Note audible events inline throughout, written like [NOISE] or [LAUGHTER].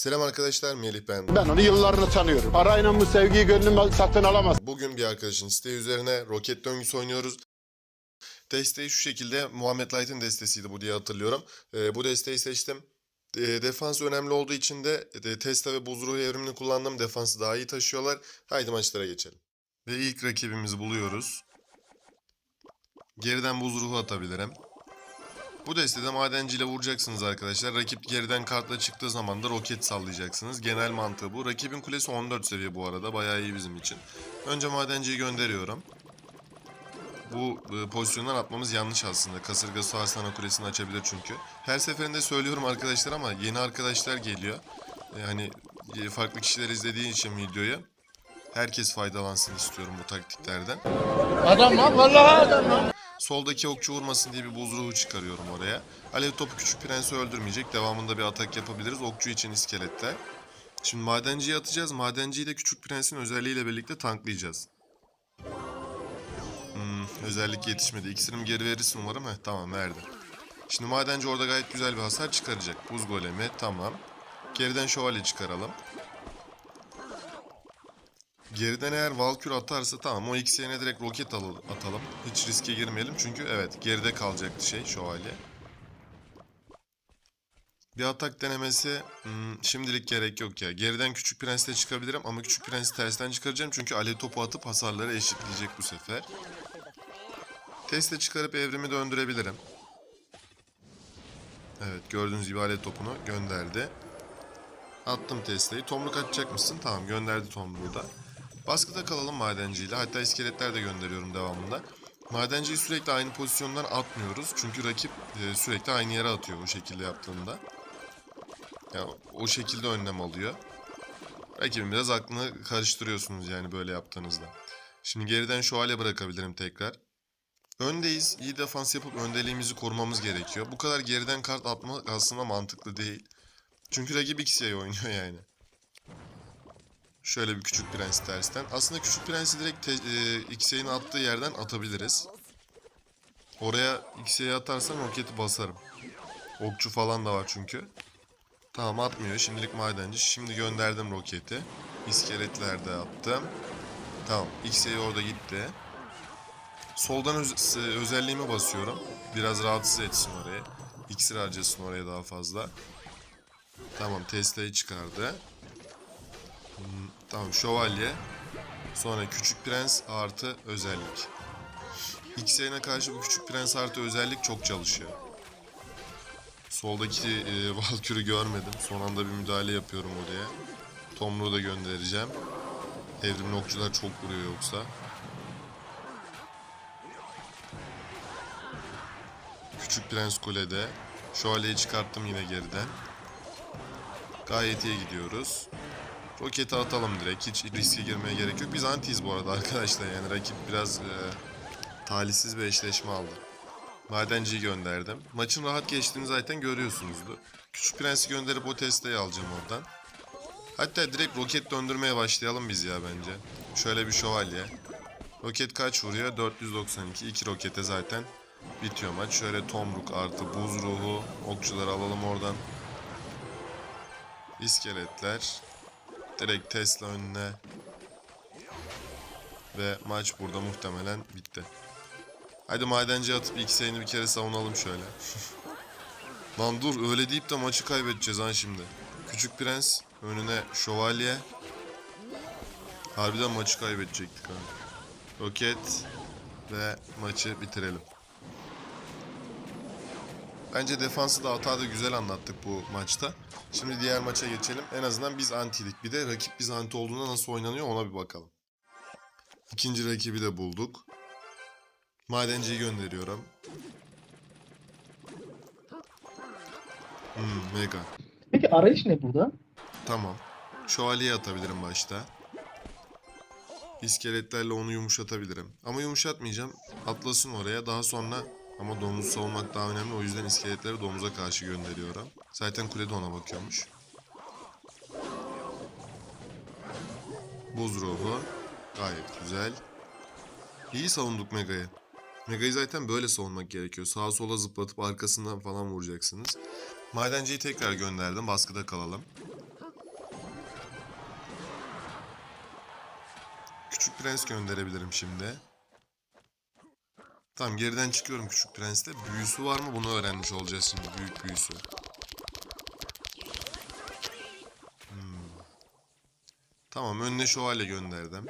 Selam arkadaşlar Melih ben. Ben onu yıllarını tanıyorum. Parayla bu sevgiyi gönlüm satın alamaz. Bugün bir arkadaşın isteği üzerine roket döngüsü oynuyoruz. Desteği şu şekilde Muhammed Light'ın destesiydi bu diye hatırlıyorum. Ee, bu desteği seçtim. Ee, defans önemli olduğu için de e, Tesla ve buz ruhu evrimini kullandım. Defansı daha iyi taşıyorlar. Haydi maçlara geçelim. Ve ilk rakibimizi buluyoruz. Geriden buz ruhu atabilirim. Bu destede madenciyle vuracaksınız arkadaşlar. Rakip geriden kartla çıktığı zaman da roket sallayacaksınız. Genel mantığı bu. Rakibin kulesi 14 seviye bu arada. Bayağı iyi bizim için. Önce madenciyi gönderiyorum. Bu e, pozisyondan atmamız yanlış aslında. Kasırga su arsana kulesini açabilir çünkü. Her seferinde söylüyorum arkadaşlar ama yeni arkadaşlar geliyor. Yani e, farklı kişiler izlediği için videoyu. Herkes faydalansın istiyorum bu taktiklerden. Adam lan vallahi adam lan. Soldaki okçu vurmasın diye bir buz ruhu çıkarıyorum oraya. Alev topu küçük prensi öldürmeyecek. Devamında bir atak yapabiliriz. Okçu için iskeletler. Şimdi madenciyi atacağız. Madenciyi de küçük prensin özelliğiyle birlikte tanklayacağız. Hmm, özellik yetişmedi. İksirim geri verirsin umarım. Heh, tamam verdi. Şimdi madenci orada gayet güzel bir hasar çıkaracak. Buz golemi tamam. Geriden şövalye çıkaralım. Geriden eğer Valkür atarsa tamam o X yerine direkt roket al- atalım. Hiç riske girmeyelim çünkü evet geride kalacaktı şey şövalye. Bir atak denemesi hmm, şimdilik gerek yok ya. Geriden Küçük Prens'le çıkabilirim ama Küçük Prens'i tersten çıkaracağım çünkü alev topu atıp hasarları eşitleyecek bu sefer. Testle çıkarıp evrimi döndürebilirim. Evet gördüğünüz gibi alev topunu gönderdi. Attım Tesla'yı. Tomruk atacak mısın? Tamam gönderdi Tomruk'u da. Baskıda kalalım madenciyle. Hatta iskeletler de gönderiyorum devamında. Madenciyi sürekli aynı pozisyondan atmıyoruz. Çünkü rakip e, sürekli aynı yere atıyor o şekilde yaptığında. Ya o şekilde önlem alıyor. Rakibin biraz aklını karıştırıyorsunuz yani böyle yaptığınızda. Şimdi geriden şövalye bırakabilirim tekrar. Öndeyiz. İyi defans yapıp öndeliğimizi korumamız gerekiyor. Bu kadar geriden kart atmak aslında mantıklı değil. Çünkü rakip X'ye oynuyor yani. Şöyle bir küçük prens tersten. Aslında küçük prensi direkt te- e, X'e'nin attığı yerden atabiliriz. Oraya X'e'ye atarsam roketi basarım. Okçu falan da var çünkü. Tamam atmıyor. Şimdilik madenci. Şimdi gönderdim roketi. İskeletler de attım. Tamam. X'e orada gitti. Soldan öz- özelliğimi basıyorum. Biraz rahatsız etsin oraya. İksir harcasın oraya daha fazla. Tamam Tesla'yı çıkardı. Hmm, tamam şövalye. Sonra küçük prens artı özellik. X'e karşı bu küçük prens artı özellik çok çalışıyor. Soldaki e, [LAUGHS] Valkür'ü görmedim. Son anda bir müdahale yapıyorum oraya. Tomruğu da göndereceğim. Evrimli okçular çok vuruyor yoksa. Küçük Prens Kule'de. Şövalyeyi çıkarttım yine geriden. Gayet iyi gidiyoruz. Roketi atalım direkt. Hiç riske girmeye gerek yok. Biz antiyiz bu arada arkadaşlar. Yani rakip biraz e, talihsiz bir eşleşme aldı. Madenciyi gönderdim. Maçın rahat geçtiğini zaten görüyorsunuzdu. Küçük Prens'i gönderip o testeyi alacağım oradan. Hatta direkt roket döndürmeye başlayalım biz ya bence. Şöyle bir şövalye. Roket kaç vuruyor? 492. İki rokete zaten bitiyor maç. Şöyle tomruk artı buz ruhu. Okçuları alalım oradan. İskeletler. Direkt Tesla önüne. Ve maç burada muhtemelen bitti. Hadi madenci atıp X'ini bir kere savunalım şöyle. [LAUGHS] Lan dur öyle deyip de maçı kaybedeceğiz ha şimdi. Küçük Prens önüne şövalye. Harbiden maçı kaybedecektik ha. Roket ve maçı bitirelim. Bence defansı da hata da güzel anlattık bu maçta. Şimdi diğer maça geçelim. En azından biz antiydik. Bir de rakip biz anti olduğunda nasıl oynanıyor ona bir bakalım. İkinci rakibi de bulduk. Madenciyi gönderiyorum. Hmm, mega. Peki arayış ne burada? Tamam. Şövalyeyi atabilirim başta. İskeletlerle onu yumuşatabilirim. Ama yumuşatmayacağım. Atlasın oraya. Daha sonra ama domuzu savunmak daha önemli. O yüzden iskeletleri domuza karşı gönderiyorum. Zaten kule de ona bakıyormuş. Buz ruhu. Gayet güzel. İyi savunduk Mega'yı. Mega'yı zaten böyle savunmak gerekiyor. Sağa sola zıplatıp arkasından falan vuracaksınız. Madenciyi tekrar gönderdim. Baskıda kalalım. Küçük prens gönderebilirim şimdi. Tamam geriden çıkıyorum küçük prensle. Büyüsü var mı bunu öğrenmiş olacağız şimdi. Büyük büyüsü. Hmm. Tamam önüne şövalye gönderdim.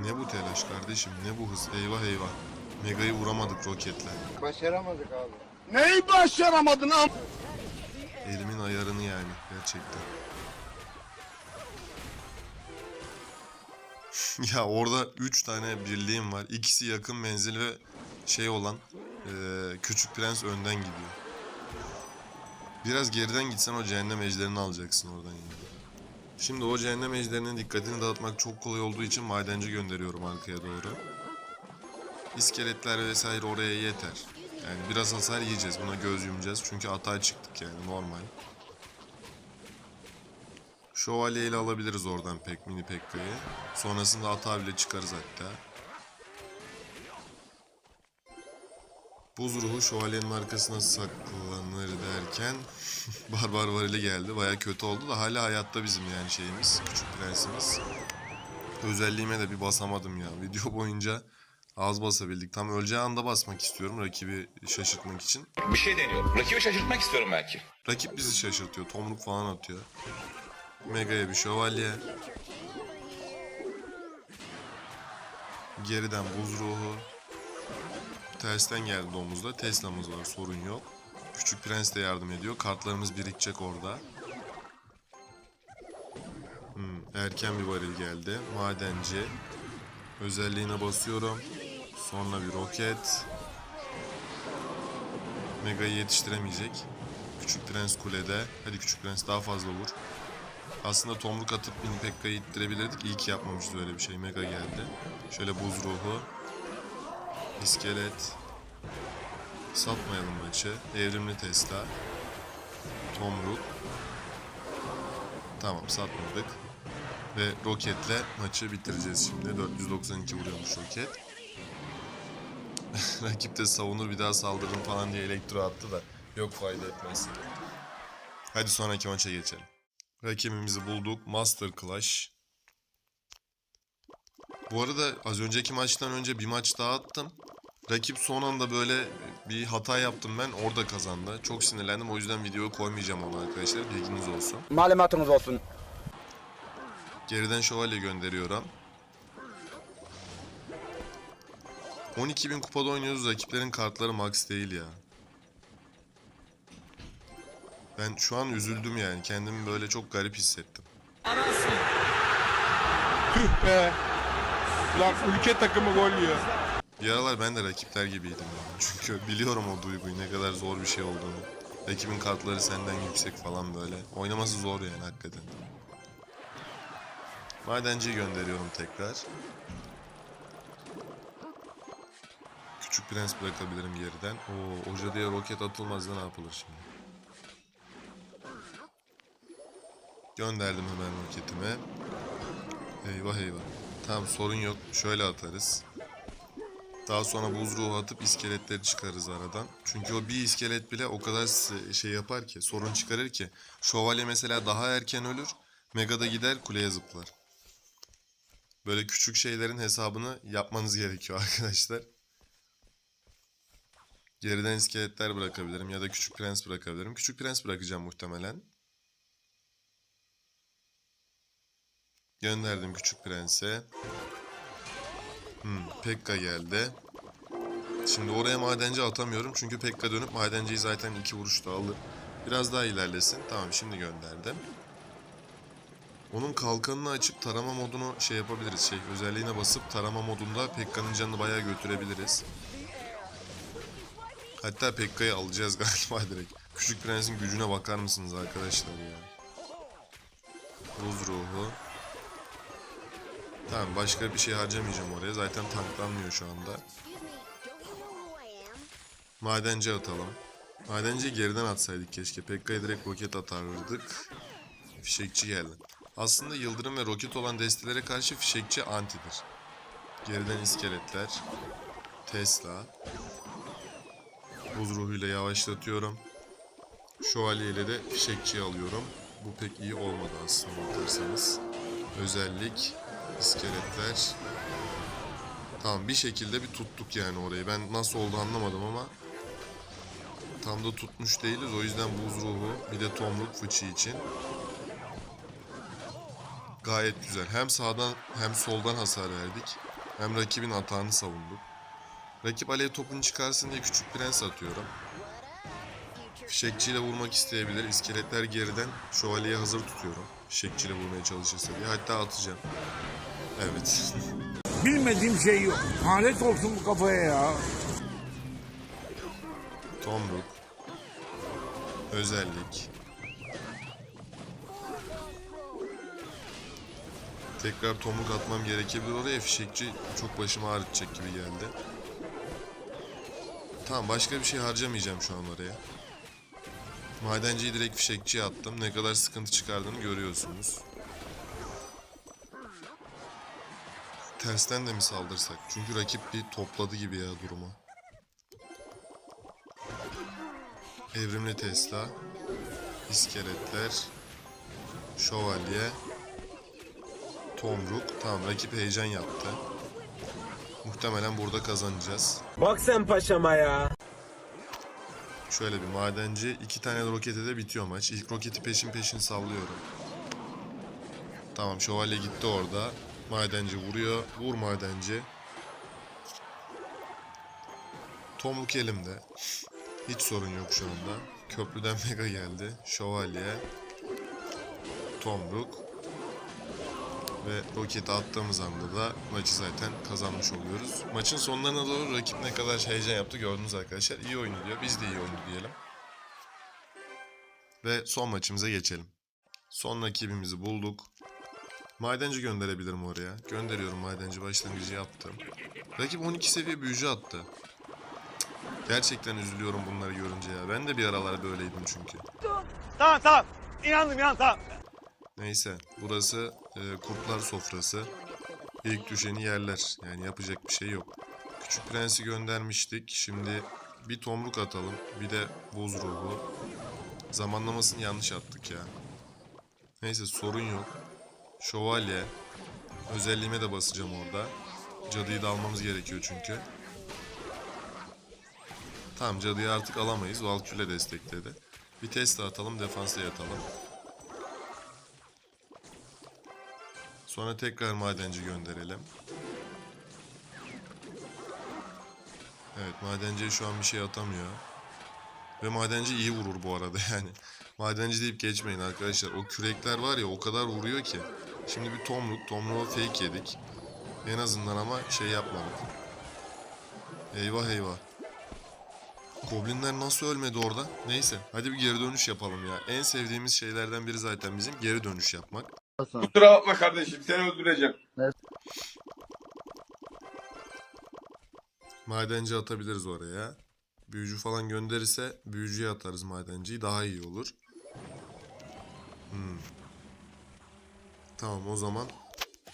Ne bu telaş kardeşim ne bu hız eyvah eyvah. Mega'yı vuramadık roketle. Başaramadık abi. Neyi başaramadın am? Elimin ayarını yani gerçekten. Ya orada 3 tane birliğim var. İkisi yakın menzil ve şey olan eee, Küçük Prens önden gidiyor. Biraz geriden gitsen o cehennem ejderini alacaksın oradan yani. Şimdi o cehennem ejderinin dikkatini dağıtmak çok kolay olduğu için madenci gönderiyorum arkaya doğru. İskeletler vesaire oraya yeter. Yani biraz hasar yiyeceğiz. Buna göz yumacağız. Çünkü atağa çıktık yani normal. Şövalye ile alabiliriz oradan pek mini Pekka'yı. Sonrasında atağa bile çıkarız hatta. Buz ruhu şövalyenin arkasına saklanır derken [LAUGHS] barbar varili geldi. Baya kötü oldu da hala hayatta bizim yani şeyimiz. Küçük prensimiz. Özelliğime de bir basamadım ya. Video boyunca az basabildik. Tam öleceği anda basmak istiyorum rakibi şaşırtmak için. Bir şey deniyorum. Rakibi şaşırtmak istiyorum belki. Rakip bizi şaşırtıyor. Tomruk falan atıyor. Mega'ya bir şövalye. Geriden buz ruhu. Tersten geldi domuzda. Tesla'mız var sorun yok. Küçük Prens de yardım ediyor. Kartlarımız birikecek orada. Hmm, erken bir varil geldi. Madenci. Özelliğine basıyorum. Sonra bir roket. Mega'yı yetiştiremeyecek. Küçük Prens kulede. Hadi Küçük Prens daha fazla vur. Aslında tomruk atıp Mini Pekka'yı ittirebilirdik. İyi ki yapmamışız öyle bir şey. Mega geldi. Şöyle buz ruhu. İskelet. Satmayalım maçı. Evrimli Tesla. Tomruk. Tamam satmadık. Ve roketle maçı bitireceğiz şimdi. 492 vuruyormuş roket. [LAUGHS] Rakip de savunur bir daha saldırın falan diye elektro attı da yok fayda etmez. Hadi sonraki maça geçelim. Rakibimizi bulduk. Master Clash. Bu arada az önceki maçtan önce bir maç daha attım. Rakip son anda böyle bir hata yaptım ben. Orada kazandı. Çok sinirlendim. O yüzden videoyu koymayacağım onu arkadaşlar. Bilginiz olsun. Malumatınız olsun. Geriden şövalye gönderiyorum. 12.000 kupada oynuyoruz. Rakiplerin kartları max değil ya. Ben şu an üzüldüm yani. Kendimi böyle çok garip hissettim. Tüh be. Lan ülke takımı gol yiyor. Bir aralar ben de rakipler gibiydim yani. Çünkü biliyorum o duyguyu ne kadar zor bir şey olduğunu. Rakibin kartları senden yüksek falan böyle. Oynaması zor yani hakikaten. Madenciyi gönderiyorum tekrar. Küçük prens bırakabilirim geriden. Oo, oja diye roket atılmaz da ne yapılır şimdi? Gönderdim hemen roketimi. Eyvah eyvah. Tamam sorun yok. Şöyle atarız. Daha sonra buz ruhu atıp iskeletleri çıkarız aradan. Çünkü o bir iskelet bile o kadar şey yapar ki, sorun çıkarır ki. Şövalye mesela daha erken ölür, Mega'da gider kuleye zıplar. Böyle küçük şeylerin hesabını yapmanız gerekiyor [LAUGHS] arkadaşlar. Geriden iskeletler bırakabilirim ya da küçük prens bırakabilirim. Küçük prens bırakacağım muhtemelen. Gönderdim küçük prense. Hmm, Pekka geldi. Şimdi oraya madenci atamıyorum çünkü Pekka dönüp madenciyi zaten iki vuruşta alır. Biraz daha ilerlesin. Tamam şimdi gönderdim. Onun kalkanını açıp tarama modunu şey yapabiliriz. Şey özelliğine basıp tarama modunda Pekka'nın canını bayağı götürebiliriz. Hatta Pekka'yı alacağız [LAUGHS] galiba direkt. Küçük Prens'in gücüne bakar mısınız arkadaşlar ya? Buz ruhu. Tamam başka bir şey harcamayacağım oraya. Zaten tanklanmıyor şu anda. Madenci atalım. Madenciyi geriden atsaydık keşke. Pekka'ya direkt roket atardık. Fişekçi geldi. Aslında yıldırım ve roket olan destelere karşı fişekçi antidir. Geriden iskeletler. Tesla. Buz ruhuyla yavaşlatıyorum. Şövalye ile de fişekçiyi alıyorum. Bu pek iyi olmadı aslında bakarsanız. Özellik, iskeletler. Tamam bir şekilde bir tuttuk yani orayı. Ben nasıl oldu anlamadım ama tam da tutmuş değiliz. O yüzden buz ruhu bir de tomruk fıçı için gayet güzel. Hem sağdan hem soldan hasar verdik. Hem rakibin atağını savunduk. Rakip alev topunu çıkarsın diye küçük prens atıyorum. Fişekçiyle vurmak isteyebilir. İskeletler geriden şövalyeyi hazır tutuyorum. Fişekçiyle vurmaya çalışırsa diye. Hatta atacağım. Evet. [LAUGHS] Bilmediğim şey yok. Alet olsun bu kafaya ya. Tomruk. Özellik. Tekrar tomruk atmam gerekebilir oraya. Fişekçi çok başımı ağrıtacak gibi geldi. Tamam başka bir şey harcamayacağım şu an oraya. Madenciyi direkt fişekçiye attım. Ne kadar sıkıntı çıkardığını görüyorsunuz. Tersten de mi saldırsak? Çünkü rakip bir topladı gibi ya durumu. Evrimli Tesla, iskeletler, şövalye, tomruk. Tamam rakip heyecan yaptı. Muhtemelen burada kazanacağız. Bak sen paşama ya. Şöyle bir madenci iki tane rokete de bitiyor maç. İlk roketi peşin peşin sallıyorum. Tamam şövalye gitti orada. Madenci vuruyor. Vur madenci. Tomruk elimde. Hiç sorun yok şu anda. Köprüden [LAUGHS] mega geldi. Şövalye. Tomruk. Ve roketi attığımız anda da maçı zaten kazanmış oluyoruz. Maçın sonlarına doğru rakip ne kadar heyecan yaptı gördünüz arkadaşlar. İyi oyunu diyor. Biz de iyi oyunu diyelim. Ve son maçımıza geçelim. Son rakibimizi bulduk. Madenci gönderebilirim oraya. Gönderiyorum madenci başlangıcı yaptım. Rakip 12 seviye büyücü attı. Gerçekten üzülüyorum bunları görünce ya. Ben de bir aralar böyleydim çünkü. Tamam tamam. İnandım inan tamam. Neyse burası e, kurtlar sofrası. İlk düşeni yerler. Yani yapacak bir şey yok. Küçük prensi göndermiştik. Şimdi bir tomruk atalım. Bir de buz ruhu. Zamanlamasını yanlış attık ya. Neyse sorun yok. Şövalye. Özelliğime de basacağım orada. Cadıyı da almamız gerekiyor çünkü. Tamam cadıyı artık alamayız. Valkürle destekledi. Bir test atalım. Defansta yatalım. Sonra tekrar madenci gönderelim. Evet madenci şu an bir şey atamıyor. Ve madenci iyi vurur bu arada [LAUGHS] yani. Madenci deyip geçmeyin arkadaşlar. O kürekler var ya o kadar vuruyor ki. Şimdi bir tomruk. Tomruğa fake yedik. En azından ama şey yapmadık. Eyvah eyvah. Goblinler nasıl ölmedi orada? Neyse hadi bir geri dönüş yapalım ya. En sevdiğimiz şeylerden biri zaten bizim geri dönüş yapmak. Kusura bakma kardeşim seni öldüreceğim. Madenci atabiliriz oraya. Büyücü falan gönderirse büyücüye atarız madenciyi. Daha iyi olur. Hmm. Tamam o zaman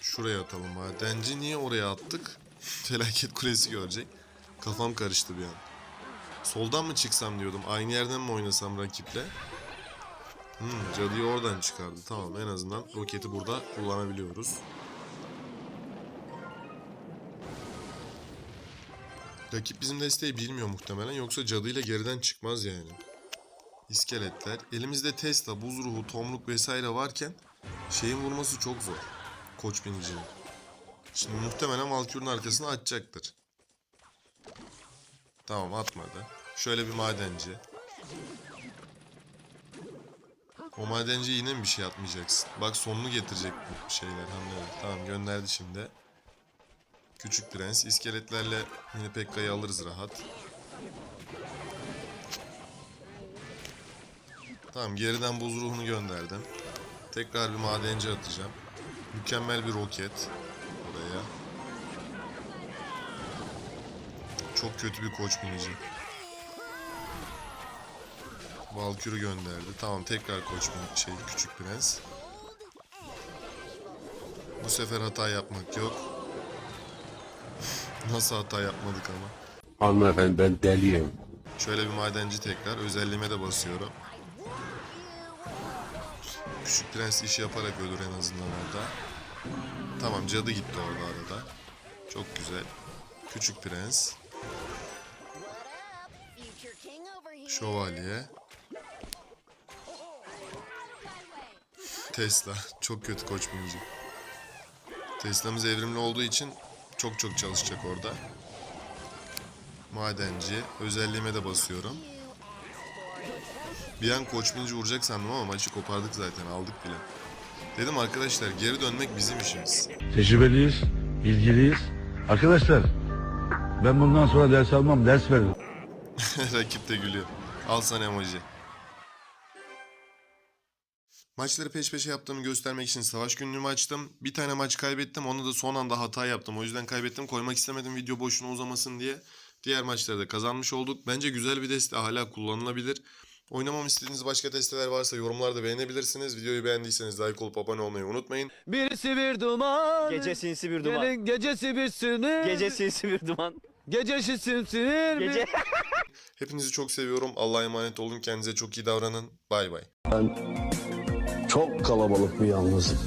şuraya atalım madenci. Niye oraya attık? [LAUGHS] Felaket kulesi görecek. Kafam karıştı bir an. Soldan mı çıksam diyordum. Aynı yerden mi oynasam rakiple? Hmm, cadıyı oradan çıkardı. Tamam en azından roketi burada kullanabiliyoruz. Rakip bizim desteği bilmiyor muhtemelen yoksa cadıyla geriden çıkmaz yani. İskeletler. Elimizde Tesla, buz ruhu, tomruk vesaire varken şeyin vurması çok zor. Koç binicinin. Şimdi muhtemelen Valkyrie'nin arkasına atacaktır. Tamam atmadı. Şöyle bir madenci. O madenci yine mi bir şey atmayacaksın? Bak sonunu getirecek bu şeyler. Tamam gönderdi şimdi. Küçük Prens. İskeletlerle yine Pekka'yı alırız rahat. Tamam geriden buz ruhunu gönderdim. Tekrar bir madenci atacağım. Mükemmel bir roket. Oraya. Çok kötü bir koç binici. Valkür'ü gönderdi. Tamam tekrar koç şey küçük prens. Bu sefer hata yapmak yok. Nasıl hata yapmadık ama. Hanımefendi ben deliyim. Şöyle bir madenci tekrar. Özelliğime de basıyorum. Küçük prens işi yaparak ölür en azından orada. Tamam cadı gitti orada arada. Çok güzel. Küçük prens. Şövalye. Tesla. Çok kötü koç binici. Tesla'mız evrimli olduğu için çok çok çalışacak orada. Madenci. Özelliğime de basıyorum. Bir an koç binici vuracak sandım ama maçı kopardık zaten aldık bile. Dedim arkadaşlar geri dönmek bizim işimiz. Tecrübeliyiz, bilgiliyiz. Arkadaşlar ben bundan sonra ders almam, ders veririm. [LAUGHS] Rakip de gülüyor. Al sana emoji. Maçları peş peşe yaptığımı göstermek için savaş günlüğümü açtım. Bir tane maç kaybettim. Onu da son anda hata yaptım. O yüzden kaybettim. Koymak istemedim video boşuna uzamasın diye. Diğer maçları da kazanmış olduk. Bence güzel bir deste hala kullanılabilir. Oynamam istediğiniz başka testeler varsa yorumlarda beğenebilirsiniz. Videoyu beğendiyseniz like olup abone olmayı unutmayın. Birisi bir duman. Gece sinsi bir duman. Gelin gecesi bir sinir. Gece sinsi bir duman. Gecesi sinir. Gece. Hepinizi çok seviyorum. Allah'a emanet olun. Kendinize çok iyi davranın. Bay bay. Çok kalabalık bir yalnızım.